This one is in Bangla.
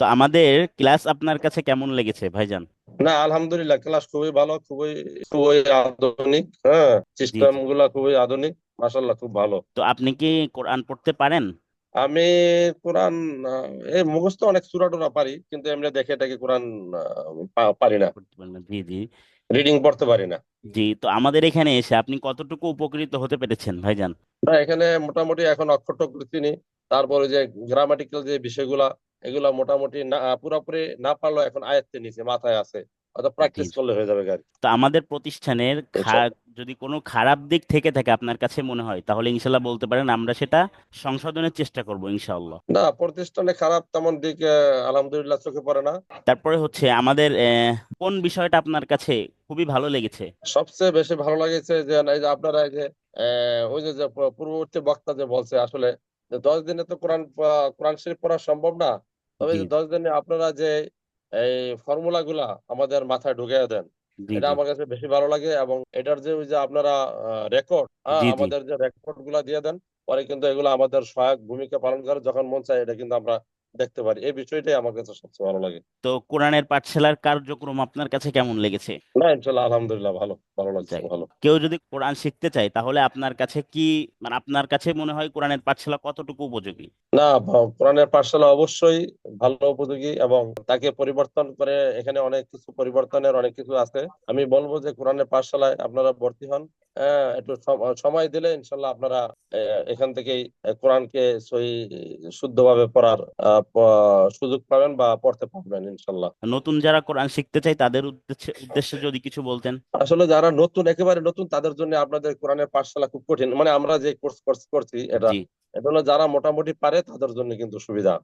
তো আমাদের ক্লাস আপনার কাছে কেমন লেগেছে ভাইজান? না আলহামদুলিল্লাহ ক্লাস খুবই ভালো খুবই খুবই আধুনিক হ্যাঁ সিস্টেমগুলা খুবই আধুনিক মাশাল্লাহ খুব ভালো। তো আপনি কি কোরআন পড়তে পারেন? আমি কোরআন এই মুখস্থ অনেক সূরা টুরা পারি কিন্তু এমনি দেখে এটাকে কোরআন পারি না? জি জি। রিডিং পড়তে পারি না। জি তো আমাদের এখানে এসে আপনি কতটুকু উপকৃত হতে পেরেছেন ভাইজান? এখানে মোটামুটি এখন অক্ষর টক্ষর চিনি তারপরে যে গ্রামাটিক্যাল যে বিষয়গুলা এগুলা মোটামুটি না পুরোপুরি না পারলেও এখন আয়ত্তে নিচে মাথায় আছে। জি। প্র্যাকটিস করলে হয়ে যাবে গাড়ি। তো আমাদের প্রতিষ্ঠানের যদি কোনো খারাপ দিক থেকে থাকে আপনার কাছে মনে হয় তাহলে ইনশাল্লাহ বলতে পারেন আমরা সেটা সংশোধনের চেষ্টা করব ইনশাআল্লাহ। না প্রতিষ্ঠানে খারাপ তেমন দিক আলহামদুলিল্লাহ চোখে পড়ে না। তারপরে হচ্ছে আমাদের কোন বিষয়টা আপনার কাছে খুবই ভালো লেগেছে? সবচেয়ে বেশি ভালো লাগেছে যে এই যে আপনারা এই যে ওই যে পূর্ববর্তী বক্তা যে বলছে আসলে যে দশ দিনে তো কোরআন কোরআন শরীফ পড়া সম্ভব না তবে দশ দিনে আপনারা যে এই ফর্মুলা গুলা আমাদের মাথায় ঢুকিয়ে দেন এটা আমার কাছে বেশি ভালো লাগে এবং এটার যে ওই যে আপনারা রেকর্ড আমাদের যে রেকর্ডগুলা দিয়ে দেন পরে কিন্তু এগুলো আমাদের সহায়ক ভূমিকা পালন করে যখন মন চায় এটা কিন্তু আমরা দেখতে পারি। এই বিষয়টাই আমার কাছে সবচেয়ে ভালো লাগে। তো কোরআনের পাঠশালার কার্যক্রম আপনার কাছে কেমন লেগেছে? না ইনশাল্লাহ আলহামদুলিল্লাহ ভালো ভালো লাগছে ভালো। কেউ যদি কোরআন শিখতে চায় তাহলে আপনার কাছে কি মানে আপনার কাছে মনে হয় কোরআনের পাঠশালা কতটুকু উপযোগী? না কোরআনের পাঠশালা অবশ্যই ভালো উপযোগী এবং তাকে পরিবর্তন করে এখানে অনেক কিছু পরিবর্তনের অনেক কিছু আছে। আমি বলব যে কোরআনের পাঠশালায় আপনারা ভর্তি হন। একটু সম- সময় দিলে ইনশাল্লাহ আপনারা এখান থেকেই কোরআনকে সহি শুদ্ধভাবে পড়ার সুযোগ পাবেন বা পড়তে পারবেন ইনশাল্লাহ। নতুন যারা কোরআন শিখতে চায় তাদের উদ্দেশ্যে উদ্দেশ্যে যদি কিছু বলতেন। আসলে যারা নতুন একেবারে নতুন তাদের জন্য আপনাদের কোরআনের পাঠশালা খুব কঠিন। মানে আমরা যে কোর্স করছি এটা এটা হলো যারা মোটামুটি পারে তাদের জন্য কিন্তু সুবিধা।